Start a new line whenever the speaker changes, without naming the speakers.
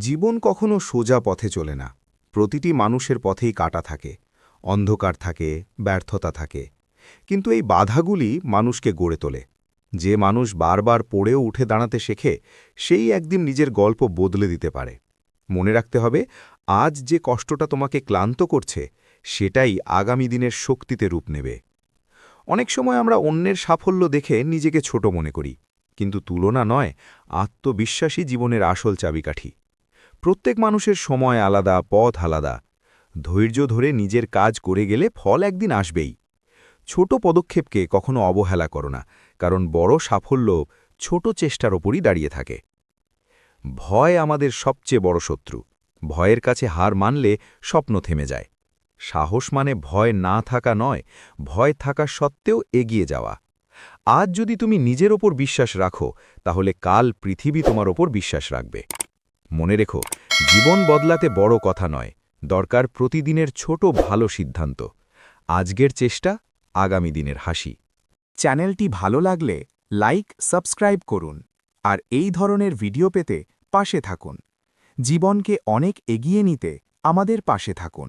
জীবন কখনো সোজা পথে চলে না। প্রতিটি মানুষের পথেই কাটা থাকে, অন্ধকার থাকে, ব্যর্থতা থাকে। কিন্তু এই বাধাগুলি মানুষকে গড়ে তোলে। যে মানুষ বারবার পড়েও উঠে দাঁড়াতে শেখে, সেই একদিন নিজের গল্প বদলে দিতে পারে। মনে রাখতে হবে, আজ যে কষ্টটা তোমাকে ক্লান্ত করছে, সেটাই আগামী দিনের শক্তিতে রূপ নেবে। অনেক সময় আমরা অন্যের সাফল্য দেখে নিজেকে ছোট মনে করি, কিন্তু তুলনা নয় আত্মবিশ্বাসী জীবনের আসল চাবিকাঠি। প্রত্যেক মানুষের সময় আলাদা, পথ আলাদা। ধৈর্য ধরে নিজের কাজ করে গেলে ফল একদিন আসবেই। ছোট পদক্ষেপকে কখনো অবহেলা করো না, কারণ বড় সাফল্য ছোট চেষ্টার ওপরই দাঁড়িয়ে থাকে। ভয় আমাদের সবচেয়ে বড় শত্রু। ভয়ের কাছে হার মানলে স্বপ্ন থেমে যায়। সাহস মানে ভয় না থাকা নয়, ভয় থাকা সত্ত্বেও এগিয়ে যাওয়া। আজ যদি তুমি নিজের ওপর বিশ্বাস রাখো, তাহলে কাল পৃথিবী তোমার ওপর বিশ্বাস রাখবে। মনে রেখো, জীবন বদলাতে বড় কথা নয়, দরকার প্রতিদিনের ছোট ভালো সিদ্ধান্ত। আজকের চেষ্টা, আগামী দিনের হাসি।
চ্যানেলটি ভালো লাগলে লাইক, সাবস্ক্রাইব করুন, আর এই ধরনের ভিডিও পেতে পাশে থাকুন। জীবনকে অনেক এগিয়ে নিতে আমাদের পাশে থাকুন।